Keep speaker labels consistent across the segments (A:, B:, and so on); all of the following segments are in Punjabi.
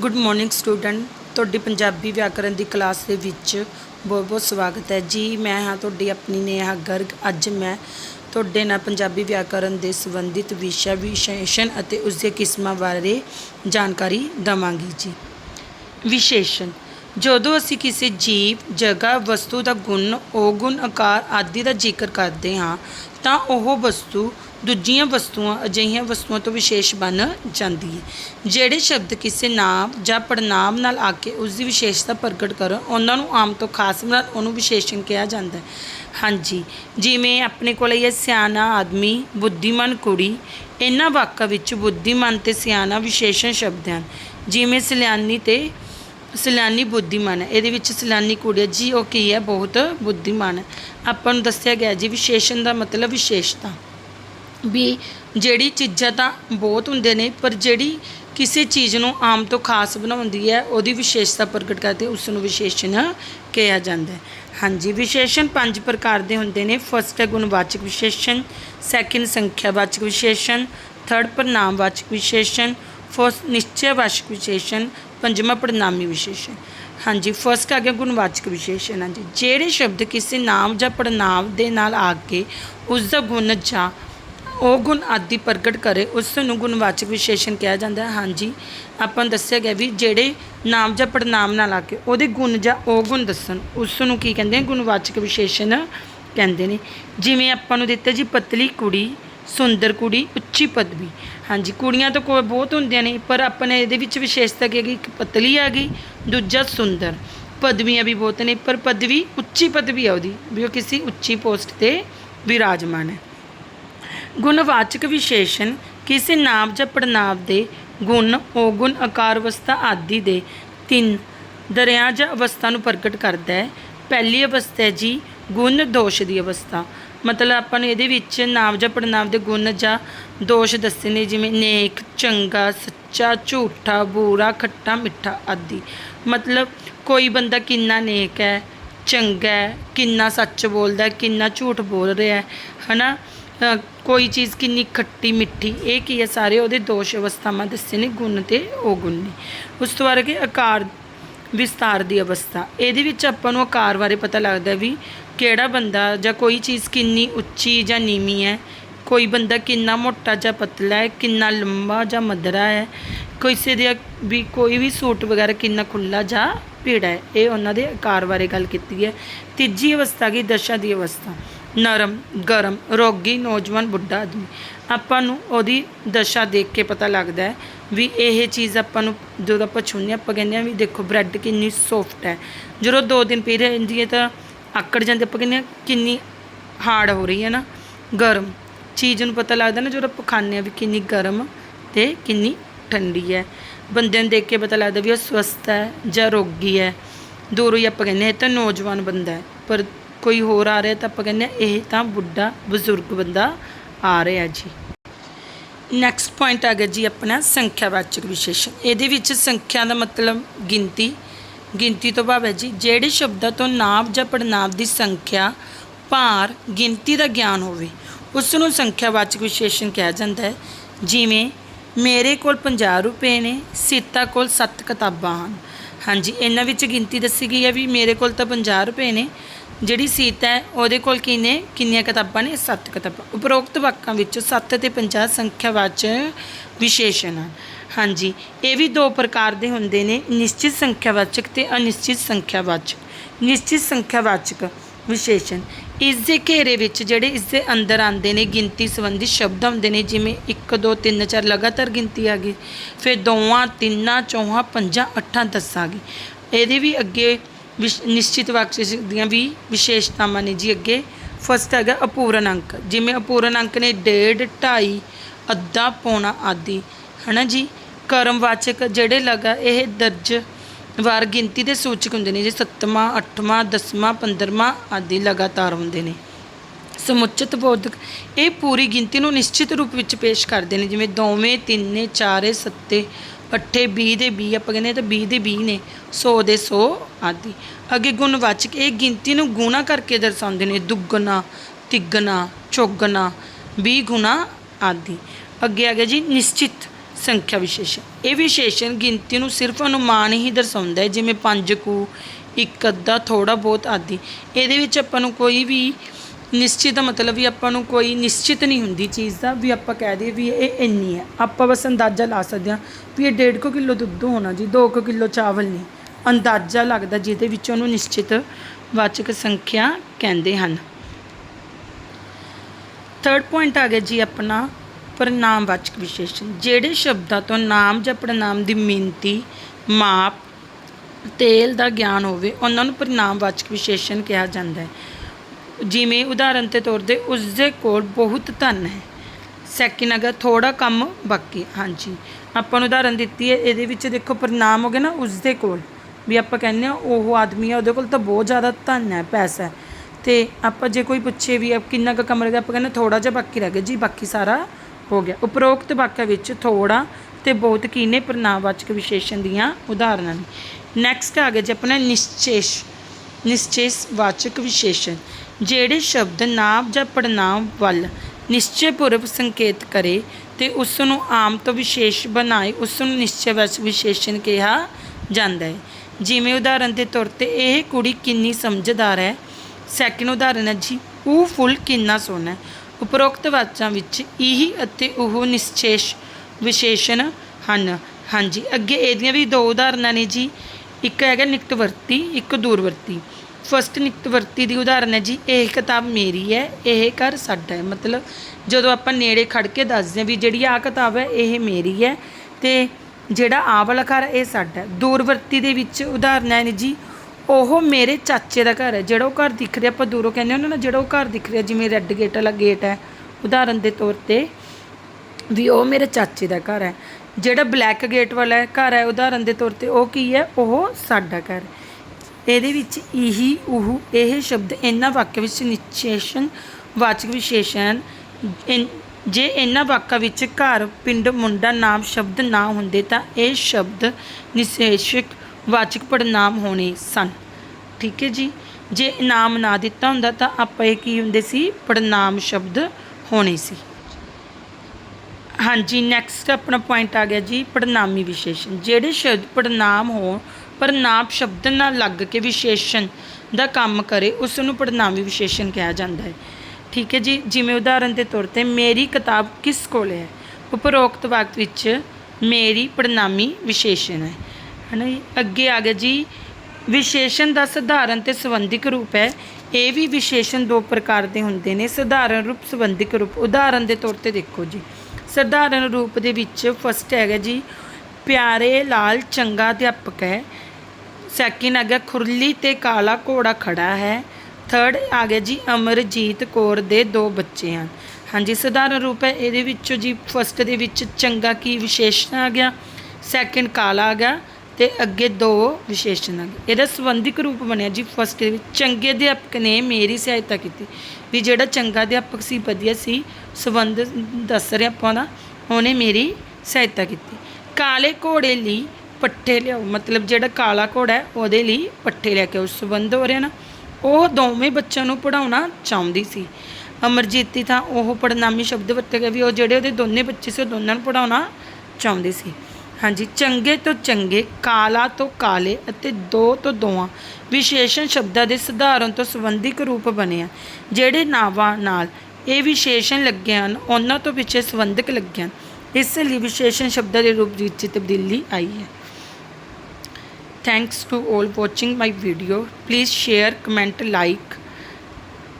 A: ਗੁੱਡ ਮਾਰਨਿੰਗ ਸਟੂਡੈਂਟ ਤੁਹਾਡੀ ਪੰਜਾਬੀ ਵਿਆਕਰਨ ਦੀ ਕਲਾਸ ਦੇ ਵਿੱਚ ਬਹੁਤ ਬਹੁਤ ਸਵਾਗਤ ਹੈ। ਜੀ, ਮੈਂ ਹਾਂ ਤੁਹਾਡੀ ਆਪਣੀ ਨੇਹਾ ਗਰਗ। ਅੱਜ ਮੈਂ ਤੁਹਾਡੇ ਨਾਲ ਪੰਜਾਬੀ ਵਿਆਕਰਨ ਦੇ ਸੰਬੰਧਿਤ ਵਿਸ਼ਾ ਵਿਸ਼ੇਸ਼ਣ ਅਤੇ ਉਸ ਦੀਆਂ ਕਿਸਮਾਂ ਬਾਰੇ ਜਾਣਕਾਰੀ ਦਵਾਂਗੀ ਜੀ। ਵਿਸ਼ੇਸ਼ਣ। ਜਦੋਂ ਅਸੀਂ ਕਿਸੇ ਜੀਵ, ਜਗ੍ਹਾ, ਵਸਤੂ ਦਾ ਗੁਣ, ਔਗੁਣ, ਆਕਾਰ ਆਦਿ ਦਾ ਜ਼ਿਕਰ ਕਰਦੇ ਹਾਂ, ਤਾਂ ਉਹ ਵਸਤੂ ਦੂਜੀਆਂ ਵਸਤੂਆਂ, ਅਜਿਹੀਆਂ ਵਸਤੂਆਂ ਤੋਂ ਵਿਸ਼ੇਸ਼ ਬਣ ਜਾਂਦੀ ਹੈ। ਜਿਹੜੇ ਸ਼ਬਦ ਕਿਸੇ ਨਾਮ ਜਾਂ ਪੜਨਾਮ ਨਾਲ ਆ ਕੇ ਉਸ ਦੀ ਵਿਸ਼ੇਸ਼ਤਾ ਪ੍ਰਗਟ ਕਰਨ, ਉਹਨਾਂ ਨੂੰ ਆਮ ਤੋਂ ਖਾਸ ਬਣਾ ਉਹਨੂੰ ਵਿਸ਼ੇਸ਼ਣ ਕਿਹਾ ਜਾਂਦਾ ਹੈ। ਹਾਂਜੀ, ਜਿਵੇਂ ਆਪਣੇ ਕੋਲ ਇਹ ਸਿਆਣਾ ਆਦਮੀ, ਬੁੱਧੀਮਾਨ ਕੁੜੀ, ਇਹਨਾਂ ਵਾਕਾਂ ਵਿੱਚ ਬੁੱਧੀਮਾਨ ਤੇ ਸਿਆਣਾ ਵਿਸ਼ੇਸ਼ਣ ਸ਼ਬਦ ਹਨ। ਜਿਵੇਂ ਸਲਿਆਨੀ ਤੇ ਸੈਲਾਨੀ ਬੁੱਧੀਮਾਨ ਹੈ, ਇਹਦੇ ਵਿੱਚ ਸੈਲਾਨੀ ਕੁੜੀ ਹੈ, ਜੀ ਉਹ ਕੀ ਹੈ? ਬਹੁਤ ਬੁੱਧੀਮਾਨ ਹੈ। ਆਪਾਂ ਨੂੰ ਦੱਸਿਆ ਗਿਆ ਜੀ, ਵਿਸ਼ੇਸ਼ਣ ਦਾ ਮਤਲਬ ਵਿਸ਼ੇਸ਼ਤਾ। ਵੀ ਜਿਹੜੀ ਚੀਜ਼ਾਂ ਤਾਂ ਬਹੁਤ ਹੁੰਦੇ ਨੇ, ਪਰ ਜਿਹੜੀ ਕਿਸੇ ਚੀਜ਼ ਨੂੰ ਆਮ ਤੋਂ ਖਾਸ ਬਣਾਉਂਦੀ ਹੈ, ਉਹਦੀ ਵਿਸ਼ੇਸ਼ਤਾ ਪ੍ਰਗਟ ਕਰਦੇ ਉਸ ਨੂੰ ਵਿਸ਼ੇਸ਼ਣ ਕਿਹਾ ਜਾਂਦਾ ਹੈ। ਹਾਂਜੀ, ਵਿਸ਼ੇਸ਼ਣ ਪੰਜ ਪ੍ਰਕਾਰ ਦੇ ਹੁੰਦੇ ਨੇ। ਫਸਟ ਹੈ ਗੁਣਵਾਚਕ ਵਿਸ਼ੇਸ਼ਣ ਸੈਕਿੰਡ ਸੰਖਿਆਵਾਚਕ ਵਿਸ਼ੇਸ਼ਣ ਥਰਡ ਪਰਿਣਾਮਵਾਚਕ ਵਿਸ਼ੇਸ਼ਣ ਫੋਰਥ ਨਿਸ਼ਚੈਵਾਚਕ ਵਿਸ਼ੇਸ਼ਣ, ਪੰਜਵਾਂ ਪੜਨਾਮੀ ਵਿਸ਼ੇਸ਼ਣ। ਹਾਂਜੀ ਫਸਟ ਆ ਗਿਆ ਗੁਣਵਾਚਕ ਵਿਸ਼ੇਸ਼ਣ। ਹਾਂਜੀ, ਜਿਹੜੇ ਸ਼ਬਦ ਕਿਸੇ ਨਾਮ ਜਾਂ ਪੜਨਾਮ ਦੇ ਨਾਲ ਆ ਕੇ ਉਸ ਦਾ ਗੁਣ ਜਾਂ ਉਹ ਗੁਣ ਆਦਿ ਪ੍ਰਗਟ ਕਰੇ, ਉਸ ਨੂੰ ਗੁਣਵਾਚਕ ਵਿਸ਼ੇਸ਼ਣ ਕਿਹਾ ਜਾਂਦਾ ਹੈ। ਹਾਂਜੀ, ਆਪਾਂ ਨੂੰ ਦੱਸਿਆ ਗਿਆ ਵੀ ਜਿਹੜੇ ਨਾਮ ਜਾਂ ਪੜਨਾਮ ਨਾਲ ਆ ਕੇ ਉਹਦੇ ਗੁਣ ਜਾਂ ਉਹ ਗੁਣ ਦੱਸਣ, ਉਸ ਨੂੰ ਕੀ ਕਹਿੰਦੇ ਆ? ਗੁਣਵਾਚਕ ਵਿਸ਼ੇਸ਼ਣ ਕਹਿੰਦੇ ਨੇ। ਜਿਵੇਂ ਆਪਾਂ ਨੂੰ ਦਿੱਤਾ ਜੀ ਪਤਲੀ ਕੁੜੀ, ਸੁੰਦਰ ਕੁੜੀ, ਉੱਚੀ ਪਦਵੀ। ਹਾਂਜੀ, ਕੁੜੀਆਂ ਤਾਂ ਕੋਈ ਬਹੁਤ ਹੁੰਦੀਆਂ ਨੇ, ਪਰ ਆਪਣੇ ਇਹਦੇ ਵਿੱਚ ਵਿਸ਼ੇਸ਼ਤਾ ਕੀ ਹੈਗੀ? ਇੱਕ ਪਤਲੀ ਆ ਗਈ ਦੂਜਾ ਸੁੰਦਰ। ਪਦਵੀਆਂ ਵੀ ਬਹੁਤ ਨੇ, ਪਰ ਪਦਵੀ, ਉੱਚੀ ਪਦਵੀ ਆ ਉਹਦੀ, ਵੀ ਉਹ ਕਿਸੇ ਉੱਚੀ ਪੋਸਟ ਤੇ ਵਿਰਾਜਮਾਨ ਹੈ। ਗੁਣਵਾਚਕ ਵਿਸ਼ੇਸ਼ਣ ਕਿਸੇ ਨਾਮ ਜਾਂ ਪੜਨਾਮ ਦੇ ਗੁਣ, ਔਗੁਣ, ਆਕਾਰ, ਅਵਸਥਾ ਆਦਿ ਦੇ ਤਿੰਨ ਦਰਿਆ ਜਾਂ ਅਵਸਥਾ ਨੂੰ ਪ੍ਰਗਟ ਕਰਦਾ ਹੈ। ਪਹਿਲੀ ਅਵਸਥਾ ਹੈ ਜੀ ਗੁਣ ਦੋਸ਼ ਦੀ ਅਵਸਥਾ। ਮਤਲਬ ਆਪਾਂ ਨੂੰ ਇਹਦੇ ਵਿੱਚ ਨਾਮ ਜਾਂ ਪੜਨਾਮ ਦੇ ਗੁਣ ਜਾਂ ਦੋਸ਼ ਦੱਸੇ ਨੇ, ਜਿਵੇਂ ਨੇਕ, ਚੰਗਾ, ਸੱਚਾ, ਝੂਠਾ, ਬੂਰਾ, ਖੱਟਾ, ਮਿੱਠਾ ਆਦਿ। ਮਤਲਬ ਕੋਈ ਬੰਦਾ ਕਿੰਨਾ ਨੇਕ ਹੈ, ਚੰਗਾ ਹੈ, ਕਿੰਨਾ ਸੱਚ ਬੋਲਦਾ ਕਿੰਨਾ ਝੂਠ ਬੋਲ ਰਿਹਾ ਹੈ, ਹਨਾ? ਕੋਈ ਚੀਜ਼ ਕਿੰਨੀ ਖੱਟੀ ਮਿੱਠੀ, ਇਹ ਕੀ ਹੈ ਸਾਰੇ ਉਹਦੇ ਦੋਸ਼ ਅਵਸਥਾਵਾਂ ਦੱਸੇ ਨੇ, ਗੁਣ ਤੇ ਔਗੁਣ ਨੇ। ਉਸ ਤੋਂ ਬਾਅਦ ਕਿ ਆਕਾਰ ਵਿਸਤਾਰ ਦੀ ਅਵਸਥਾ। ਇਹਦੇ ਵਿੱਚ ਆਪਾਂ ਨੂੰ ਆਕਾਰ ਬਾਰੇ ਪਤਾ ਲੱਗਦਾ ਵੀ ਕਿਹੜਾ ਬੰਦਾ ਜਾਂ ਕੋਈ ਚੀਜ਼ ਕਿੰਨੀ ਉੱਚੀ ਜਾਂ ਨੀਵੀਂ ਹੈ, ਕੋਈ ਬੰਦਾ ਕਿੰਨਾ ਮੋਟਾ ਜਾਂ ਪਤਲਾ ਹੈ, ਕਿੰਨਾ ਲੰਬਾ ਜਾਂ ਮਧਰਾ ਹੈ, ਕਿਸੇ ਦੇ ਵੀ ਕੋਈ ਵੀ ਸੂਟ ਵਗੈਰਾ ਕਿੰਨਾ ਖੁੱਲਾ ਜਾਂ ਭੀੜਾ ਹੈ, ਇਹ ਉਹਨਾਂ ਦੇ ਆਕਾਰ ਬਾਰੇ ਗੱਲ ਕੀਤੀ ਹੈ। ਤੀਜੀ ਅਵਸਥਾ ਕੀ ਦਸ਼ਾ ਦੀ ਅਵਸਥਾ। ਨਰਮ, ਗਰਮ, ਰੋਗੀ ਨੌਜਵਾਨ ਬੁੱਢਾ ਆਦਮੀ। ਆਪਾਂ ਨੂੰ ਉਹਦੀ ਦਸ਼ਾ ਦੇਖ ਕੇ ਪਤਾ ਲੱਗਦਾ ਹੈ ਵੀ ਇਹ ਚੀਜ਼ ਆਪਾਂ ਨੂੰ ਜਦੋਂ ਆਪਾਂ ਛੂੰਹਦੇ ਆਪਾਂ ਕਹਿੰਦੇ ਹਾਂ ਵੀ ਦੇਖੋ ਬ੍ਰੈਡ ਕਿੰਨੀ ਸੌਫਟ ਹੈ। ਜਦੋਂ ਦੋ ਦਿਨ ਪਈ ਰਹਿੰਦੀ ਹੈ ਤਾਂ ਆਕੜ ਜਾਂਦੇ, ਆਪਾਂ ਕਹਿੰਦੇ ਹਾਂ ਕਿੰਨੀ ਹਾਰਡ ਹੋ ਰਹੀ ਹੈ ਨਾ, ਗਰਮ। ਚੀਜ਼ ਨੂੰ ਪਤਾ ਲੱਗਦਾ ਨਾ ਜਦੋਂ ਆਪਾਂ ਖਾਂਦੇ ਹਾਂ ਵੀ ਕਿੰਨੀ ਗਰਮ ਤੇ ਕਿੰਨੀ ਠੰਡੀ ਹੈ। ਬੰਦੇ ਨੂੰ ਦੇਖ ਕੇ ਪਤਾ ਲੱਗਦਾ ਵੀ ਉਹ ਸਵਸਥ ਹੈ ਜਾਂ ਰੋਗੀ ਹੈ। ਦੂਰੋਂ ਹੀ ਆਪਾਂ ਕਹਿੰਦੇ ਹਾਂ, ਇਹ ਤਾਂ ਨੌਜਵਾਨ ਬੰਦਾ ਹੈ, ਪਰ ਕੋਈ ਹੋਰ ਆ ਰਿਹਾ ਤਾਂ ਆਪਾਂ ਕਹਿੰਦੇ ਹਾਂ, ਇਹ ਤਾਂ ਬੁੱਢਾ ਬਜ਼ੁਰਗ ਬੰਦਾ ਆ ਰਿਹਾ ਜੀ। ਨੈਕਸਟ ਪੁਆਇੰਟ ਆ ਗਿਆ ਜੀ ਆਪਣਾ ਸੰਖਿਆਵਾਚਕ ਵਿਸ਼ੇਸ਼ਣ। ਇਹਦੇ ਵਿੱਚ ਸੰਖਿਆ ਦਾ ਮਤਲਬ ਗਿਣਤੀ ਗਿਣਤੀ ਤੋਂ ਭਾਵ ਹੈ ਜੀ, ਜਿਹੜੇ ਸ਼ਬਦਾਂ ਤੋਂ ਨਾਮ ਜਾਂ ਪੜਨਾਮ ਦੀ ਸੰਖਿਆ, ਭਾਰ, ਗਿਣਤੀ ਦਾ ਗਿਆਨ ਹੋਵੇ ਉਸ ਨੂੰ ਸੰਖਿਆਵਾਚਕ ਵਿਸ਼ੇਸ਼ਣ ਕਿਹਾ ਜਾਂਦਾ ਹੈ। ਜਿਵੇਂ, ਮੇਰੇ ਕੋਲ 50 ਰੁਪਏ ਨੇ, ਸੀਤਾ ਕੋਲ 7 ਕਿਤਾਬਾਂ ਹਨ। ਹਾਂਜੀ, ਇਹਨਾਂ ਵਿੱਚ ਗਿਣਤੀ ਦੱਸੀ ਗਈ ਹੈ ਵੀ ਮੇਰੇ ਕੋਲ ਤਾਂ 50 ਰੁਪਏ ਨੇ ਜਿਹੜੀ ਸੀਤਾ ਹੈ, ਉਹਦੇ ਕੋਲ ਕਿੰਨੇ ਕਿੰਨੀਆਂ ਕਿਤਾਬਾਂ ਨੇ? ਸੱਤ ਕਿਤਾਬਾਂ। ਉਪਰੋਕਤ ਵਾਕਾਂ ਵਿੱਚ 7 ਤੇ 50 ਸੰਖਿਆਵਾਚਕ ਵਿਸ਼ੇਸ਼ਣ ਹਨ। ਹਾਂਜੀ, ਇਹ ਵੀ ਦੋ ਪ੍ਰਕਾਰ ਦੇ ਹੁੰਦੇ ਨੇ, ਨਿਸ਼ਚਿਤ ਸੰਖਿਆਵਾਚਕ ਤੇ ਅਨਿਸ਼ਚਿਤ ਸੰਖਿਆਵਾਚਕ ਨਿਸ਼ਚਿਤ ਸੰਖਿਆਵਾਚਕ ਵਿਸ਼ੇਸ਼ਣ ਇਸ ਦੇ ਘੇਰੇ ਵਿੱਚ ਜਿਹੜੇ ਇਸ ਦੇ ਅੰਦਰ ਆਉਂਦੇ ਨੇ, ਗਿਣਤੀ ਸੰਬੰਧੀ ਸ਼ਬਦ ਆਉਂਦੇ ਨੇ, ਜਿਵੇਂ 1 2 3 4 ਲਗਾਤਾਰ ਗਿਣਤੀ ਆ ਗਈ। ਫਿਰ ਦੋਵਾਂ, ਤਿੰਨਾਂ, ਚੌਹਾਂ, ਪੰਜਾਂ, ਅੱਠਾਂ, ਦਸਾਂ ਗਈ। ਇਹਦੇ ਵੀ ਅੱਗੇ ਨਿਸ਼ਚਿਤ ਵਾਕ ਦੀਆਂ ਵੀ ਵਿਸ਼ੇਸ਼ਤਾਵਾਂ ਨੇ ਜੀ ਅੱਗੇ। ਫਸਟ ਹੈਗਾ ਅਪੂਰਨ ਅੰਕ। ਜਿਵੇਂ ਅਪੂਰਨ ਅੰਕ ਨੇ ਡੇਢ, ਢਾਈ, ਅੱਧਾ, ਪੌਣਾ ਆਦਿ। ਹਨਾ ਜੀ? ਕਰਮਵਾਚਕ ਜਿਹੜੇ ਲਗਾ, ਇਹ ਦਰਜ ਵਾਰ ਗਿਣਤੀ ਦੇ ਸੂਚਕ ਹੁੰਦੇ ਨੇ। ਜੀ ਸੱਤਵਾਂ, ਅੱਠਵਾਂ, ਦਸਵਾਂ, ਪੰਦਰਵਾਂ ਆਦਿ ਲਗਾਤਾਰ ਹੁੰਦੇ ਨੇ। ਸਮੁੱਚਿਤ ਬੋਧਕ ਇਹ ਪੂਰੀ ਗਿਣਤੀ ਨੂੰ ਨਿਸ਼ਚਿਤ ਰੂਪ ਵਿੱਚ ਪੇਸ਼ ਕਰਦੇ ਨੇ। ਜਿਵੇਂ ਦੋਵੇਂ, ਤਿੰਨੇ, ਚਾਰੇ, ਸੱਤੇ ਪੱਠੇ 20 ਦੇ 20 ਆਪਾਂ ਕਹਿੰਦੇ ਤਾਂ 20 ਦੇ 20 ਨੇ 100 ਦੇ 100 ਆਦਿ। ਅੱਗੇ ਗੁਣਵਾਚਕ ਇਹ ਗਿਣਤੀ ਨੂੰ ਗੁਣਾ ਕਰਕੇ ਦਰਸਾਉਂਦੇ ਨੇ, ਦੁੱਗਣਾ, ਤਿੱਗਣਾ, ਚੌਗਣਾ 20 ਗੁਣਾ ਆਦਿ। ਅੱਗੇ ਆ ਗਿਆ ਜੀ, ਨਿਸ਼ਚਿਤ ਸੰਖਿਆ ਵਿਸ਼ੇਸ਼ਣ। ਇਹ ਵਿਸ਼ੇਸ਼ਣ ਗਿਣਤੀ ਨੂੰ ਸਿਰਫ ਅਨੁਮਾਨ ਹੀ ਦਰਸਾਉਂਦਾ ਹੈ, ਜਿਵੇਂ ਪੰਜ ਕੁ, ਇੱਕ ਅੱਧਾ ਥੋੜਾ ਬਹੁਤ ਆਦਿ। ਇਹਦੇ ਵਿੱਚ ਆਪਾਂ ਨੂੰ ਕੋਈ ਵੀ ਨਿਸ਼ਚਿਤ ਦਾ ਮਤਲਬ ਵੀ ਆਪਾਂ ਨੂੰ ਕੋਈ ਨਿਸ਼ਚਿਤ ਨਹੀਂ ਹੁੰਦੀ ਚੀਜ਼ ਦਾ, ਵੀ ਆਪਾਂ ਕਹਿ ਦਈਏ ਵੀ ਇਹ ਇੰਨੀ ਹੈ। ਆਪਾਂ ਬਸ ਅੰਦਾਜ਼ਾ ਲਾ ਸਕਦੇ ਹਾਂ ਵੀ ਇਹ 1.5 ਕੁ ਕਿਲੋ ਦੁੱਧ ਹੋਣਾ ਜੀ 2 ਕੁ ਕਿਲੋ ਚਾਵਲ ਨਹੀਂ ਅੰਦਾਜ਼ਾ ਲੱਗਦਾ ਜਿਹਦੇ ਵਿੱਚ ਉਹਨੂੰ ਨਿਸ਼ਚਿਤ ਵਾਚਕ ਸੰਖਿਆ ਕਹਿੰਦੇ ਹਨ। ਥਰਡ ਪੁਆਇੰਟ ਆ ਗਿਆ ਜੀ ਆਪਣਾ ਪਰਿਣਾਮਵਾਚਕ ਵਿਸ਼ੇਸ਼ਣ। ਜਿਹੜੇ ਸ਼ਬਦਾਂ ਤੋਂ ਨਾਮ ਜਾਂ ਪੜਨਾਮ ਦੀ ਮਿਣਤੀ, ਮਾਪ, ਤੇਲ ਦਾ ਗਿਆਨ ਹੋਵੇ, ਉਹਨਾਂ ਨੂੰ ਪਰਿਣਾਮਵਾਚਕ ਵਿਸ਼ੇਸ਼ਣ ਕਿਹਾ ਜਾਂਦਾ ਹੈ। ਜਿਵੇਂ ਉਦਾਹਰਨ ਦੇ ਤੌਰ ਤੇ ਉਸ ਦੇ ਕੋਲ ਬਹੁਤ ਧਨ ਹੈ। ਸੈਕਿੰਡ ਅਗਰ ਥੋੜਾ ਕੰਮ ਬਾਕੀ ਹਾਂਜੀ। ਆਪਾਂ ਨੂੰ ਉਦਾਹਰਨ ਦਿੱਤੀ ਹੈ, ਇਹਦੇ ਵਿੱਚ ਦੇਖੋ ਪ੍ਰਣਾਮ ਹੋ ਗਿਆ ਨਾ ਉਸ ਦੇ ਕੋਲ। ਵੀ ਆਪਾਂ ਕਹਿੰਦੇ ਆ ਉਹ ਆਦਮੀ ਆ ਉਹਦੇ ਕੋਲ ਤਾਂ ਬਹੁਤ ਜ਼ਿਆਦਾ ਧਨ ਹੈ, ਪੈਸਾ ਹੈ। ਤੇ ਆਪਾਂ ਜੇ ਕੋਈ ਪੁੱਛੇ ਵੀ ਆ ਕਿੰਨਾ ਕੁ ਕਮਰੇ ਦਾ ਆਪਾਂ ਕਹਿੰਦੇ ਥੋੜਾ ਜਿਹਾ ਬਾਕੀ ਰਹਿ ਗਿਆ। ਜੀ, ਬਾਕੀ ਸਾਰਾ ਹੋ ਗਿਆ। ਉਪਰੋਕਤ ਵਾਕਿਆ ਵਿੱਚ ਥੋੜਾ ਤੇ ਬਹੁਤ ਕੀਨੇ ਪਰਿਣਾਮਵਾਚਕ ਵਿਸ਼ੇਸ਼ਣ ਦੀਆਂ ਉਦਾਹਰਨਾਂ ਨੇ। ਨੈਕਸਟ ਆ ਗਿਆ ਜੀ ਆਪਣਾ ਨਿਸ਼ਚੇਸ਼ ਨਿਸ਼ਚੇਸ ਵਾਚਕ ਵਿਸ਼ੇਸ਼ਣ। ਜਿਹੜੇ ਸ਼ਬਦ ਨਾਮ ਜਾਂ ਪੜਨਾਮ ਵੱਲ ਨਿਸ਼ਚੈ ਪੂਰਵਕ ਸੰਕੇਤ ਕਰੇ ਤੇ ਉਸ ਨੂੰ ਆਮ ਤੋਂ ਵਿਸ਼ੇਸ਼ ਬਣਾਏ ਉਸ ਨੂੰ ਨਿਸ਼ਚੈ ਵਿਸ਼ੇਸ਼ਣ ਕਿਹਾ ਜਾਂਦਾ ਹੈ। ਜਿਵੇਂ ਉਦਾਹਰਨ ਦੇ ਤੌਰ ਤੇ ਇਹ ਕੁੜੀ ਕਿੰਨੀ ਸਮਝਦਾਰ ਹੈ। ਸੈਕਿੰਡ ਉਦਾਹਰਨ ਹੈ ਜੀ ਉਹ ਫੁੱਲ ਕਿੰਨਾ ਸੋਹਣਾ ਹੈ। ਉਪਰੋਕਤ ਵਾਚਾਂ ਵਿੱਚ ਇਹ ਅਤੇ ਉਹ ਨਿਸ਼ਚੇਸ਼ ਵਿਸ਼ੇਸ਼ਣ ਹਨ। ਹਾਂਜੀ, ਅੱਗੇ ਇਹਦੀਆਂ ਵੀ ਦੋ ਉਦਾਹਰਨਾਂ ਨੇ ਜੀ। ਇੱਕ ਹੈਗਾ ਨਿਕਟਵਰਤੀ, ਇੱਕ ਦੂਰਵਰਤੀ। ਫਸਟ ਨਿਕਟਵਰਤੀ ਦੀ ਉਦਾਹਰਨ ਹੈ ਜੀ ਇਹ ਕਿਤਾਬ ਮੇਰੀ ਹੈ ਇਹ ਘਰ ਸਾਡਾ ਹੈ। ਮਤਲਬ ਜਦੋਂ ਆਪਾਂ ਨੇੜੇ ਖੜ ਕੇ ਦੱਸਦੇ ਹਾਂ ਵੀ ਜਿਹੜੀ ਆ ਕਿਤਾਬ ਹੈ ਇਹ ਮੇਰੀ ਹੈ ਤੇ ਜਿਹੜਾ ਆ ਵਾਲਾ ਘਰ ਹੈ, ਇਹ ਸਾਡਾ ਹੈ। ਦੂਰਵਰਤੀ ਦੇ ਵਿੱਚ ਉਦਾਹਰਨ ਹੈ ਨੇ ਜੀ ਉਹ ਮੇਰੇ ਚਾਚੇ ਦਾ ਘਰ ਹੈ। ਜਿਹੜਾ ਉਹ ਘਰ ਦਿਖ ਰਿਹਾ ਆਪਾਂ ਦੂਰੋਂ ਕਹਿੰਦੇ ਉਹਨਾਂ ਨਾਲ ਜਿਹੜਾ ਉਹ ਘਰ ਦਿਖ ਰਿਹਾ ਜਿਵੇਂ ਰੈੱਡ ਗੇਟ ਵਾਲਾ ਗੇਟ ਹੈ ਉਦਾਹਰਨ ਦੇ ਤੌਰ ਤੇ ਵੀ ਉਹ ਮੇਰੇ ਚਾਚੇ ਦਾ ਘਰ ਹੈ। ਜਿਹੜਾ ਬਲੈਕ ਗੇਟ ਵਾਲਾ ਘਰ ਹੈ ਉਦਾਹਰਨ ਦੇ ਤੌਰ ਤੇ ਉਹ ਕੀ ਹੈ ਉਹ ਸਾਡਾ ਘਰ ਹੈ। ਇਹਦੇ ਵਿੱਚ ਇਹੀ, ਉਹ, ਇਹ ਸ਼ਬਦ ਇਹਨਾਂ ਵਾਕਿਆ ਵਿੱਚ ਨਿਸ਼ੇਸ਼ਣ ਵਾਚਕ ਵਿਸ਼ੇਸ਼ਣ, ਇਨ- ਜੇ ਇਹਨਾਂ ਵਾਕਾਂ ਵਿੱਚ ਘਰ, ਪਿੰਡ, ਮੁੰਡਾ, ਨਾਮ, ਸ਼ਬਦ ਨਾ ਹੁੰਦੇ ਤਾਂ ਇਹ ਸ਼ਬਦ ਨਿਸ਼ੇਸ਼ਕ, ਵਾਚਕ ਪੜਨਾਮ ਹੋਣੇ ਸਨ। ਠੀਕ ਹੈ ਜੀ? ਜੇ ਇਨਾਮ ਨਾ ਦਿੱਤਾ ਹੁੰਦਾ ਤਾਂ ਆਪਾਂ ਇਹ ਕੀ ਹੁੰਦੇ ਸੀ? ਪੜਨਾਮ ਸ਼ਬਦ ਹੋਣੇ ਸੀ। ਹਾਂਜੀ ਨੈਕਸਟ ਆਪਣਾ ਪੁਆਇੰਟ ਆ ਗਿਆ ਜੀ ਪੜਨਾਮੀ ਵਿਸ਼ੇਸ਼ਣ। ਜਿਹੜੇ ਸ਼ਬਦ ਪੜਨਾਮ ਹੋਣ ਪਰ ਨਾਮ ਸ਼ਬਦ ਨਾਲ ਲੱਗ ਕੇ ਵਿਸ਼ੇਸ਼ਣ ਦਾ ਕੰਮ ਕਰੇ ਉਸ ਨੂੰ ਪੜਨਾਮੀ ਵਿਸ਼ੇਸ਼ਣ ਕਿਹਾ ਜਾਂਦਾ ਹੈ। ਠੀਕ ਹੈ ਜੀ, ਜਿਵੇਂ ਉਦਾਹਰਨ ਦੇ ਤੌਰ ਤੇ ਮੇਰੀ ਕਿਤਾਬ ਕਿਸ ਕੋਲ ਹੈ? ਉਪਰੋਕਤ ਵਾਕ ਵਿੱਚ ਮੇਰੀ ਪੜਨਾਮੀ ਵਿਸ਼ੇਸ਼ਣ ਹੈ। ਹਨਾ ਜੀ? ਅੱਗੇ ਆ ਗਿਆ ਜੀ, ਵਿਸ਼ੇਸ਼ਣ ਦਾ ਸਧਾਰਨ ਤੇ ਸੰਬੰਧਿਕ ਰੂਪ ਹੈ। ਇਹ ਵੀ ਵਿਸ਼ੇਸ਼ਣ ਦੋ ਪ੍ਰਕਾਰ ਦੇ ਹੁੰਦੇ ਨੇ, ਸਧਾਰਨ ਰੂਪ, ਸੰਬੰਧਿਕ ਰੂਪ। ਉਦਾਹਰਨ ਦੇ ਤੌਰ ਤੇ ਦੇਖੋ ਜੀ। ਸਧਾਰਨ ਰੂਪ ਦੇ ਵਿੱਚ ਫਸਟ ਹੈਗਾ ਜੀ, ਪਿਆਰੇ, ਲਾਲ, ਚੰਗਾ ਅਧਿਆਪਕ ਹੈ। ਸੈਕਿੰਡ ਆ ਗਿਆ ਖੁਰਲੀ ਤੇ ਕਾਲਾ ਘੋੜਾ ਖੜਾ ਹੈ। ਥਰਡ ਆ ਗਿਆ ਜੀ, ਅਮਰਜੀਤ ਕੌਰ ਦੇ ਦੋ ਬੱਚੇ ਹਨ। ਹਾਂਜੀ, ਸਧਾਰਨ ਰੂਪ ਹੈ, ਇਹਦੇ ਵਿੱਚੋਂ ਜੀ ਫਸਟ ਦੇ ਵਿੱਚ ਚੰਗਾ ਕੀ ਵਿਸ਼ੇਸ਼ਣ ਆ ਗਿਆ ਸੈਕਿੰਡ ਕਾਲਾ ਆ ਗਿਆ ਤੇ ਅੱਗੇ ਦੋ ਵਿਸ਼ੇਸ਼ਣ ਆ ਗਏ। ਇਹਦਾ ਸੰਬੰਧਿਕ ਰੂਪ ਬਣਿਆ ਜੀ ਫਸਟ ਦੇ ਵਿੱਚ, ਚੰਗੇ ਅਧਿਆਪਕ ਨੇ ਮੇਰੀ ਸਹਾਇਤਾ ਕੀਤੀ ਵੀ ਜਿਹੜਾ ਚੰਗਾ ਅਧਿਆਪਕ ਸੀ, ਵਧੀਆ ਸੀ, ਸੰਬੰਧ ਦੱਸ ਰਿਹਾ ਆਪਾਂ ਦਾ ਉਹਨੇ ਮੇਰੀ ਸਹਾਇਤਾ ਕੀਤੀ। ਕਾਲੇ ਘੋੜੇ ਲਈ ਪੱਠੇ ਲਿਆਓ। ਮਤਲਬ ਜਿਹੜਾ ਕਾਲਾ ਘੋੜਾ ਹੈ, ਉਹਦੇ ਲਈ ਪੱਠੇ ਲੈ ਕੇ ਉਸ ਸੰਬੰਧ ਹੋ ਰਿਹਾ ਨਾ, ਉਹ ਦੋਵੇਂ ਬੱਚਿਆਂ ਨੂੰ ਪੜਾਉਣਾ ਚਾਹੁੰਦੀ ਸੀ। ਅਮਰਜੀਤ ਦੀ ਤਾਂ ਉਹ ਪੜਨਾਮੀ ਸ਼ਬਦ ਵਰਤੇ ਗਏ ਵੀ ਉਹ ਜਿਹੜੇ ਉਹਦੇ ਦੋਨੇ ਬੱਚੇ ਸੀ, ਉਹ ਦੋਨਾਂ ਨੂੰ ਪੜਾਉਣਾ ਚਾਹੁੰਦੇ ਸੀ। ਹਾਂਜੀ, ਚੰਗੇ ਤੋਂ ਚੰਗੇ, ਕਾਲਾ ਤੋਂ ਕਾਲੇ ਅਤੇ ਦੋ ਤੋਂ ਦੋਆਂ ਵਿਸ਼ੇਸ਼ਣ ਸ਼ਬਦਾਂ ਦੇ ਸਧਾਰਨ ਤੋਂ ਸੰਬੰਧਿਕ ਰੂਪ ਬਣੇ ਆ। ਜਿਹੜੇ ਨਾਵਾਂ ਨਾਲ ਇਹ ਵਿਸ਼ੇਸ਼ਣ ਲੱਗੇ ਹਨ, ਉਹਨਾਂ ਤੋਂ ਪਿੱਛੇ ਸੰਬੰਧਕ ਲੱਗੇ ਹਨ। ਇਸ ਲਈ ਵਿਸ਼ੇਸ਼ਣ ਸ਼ਬਦਾਂ ਦੇ ਰੂਪ ਵਿੱਚ ਤਬਦੀਲੀ ਆਈ ਹੈ। Thanks to all watching my video. Please share comment like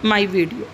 A: my video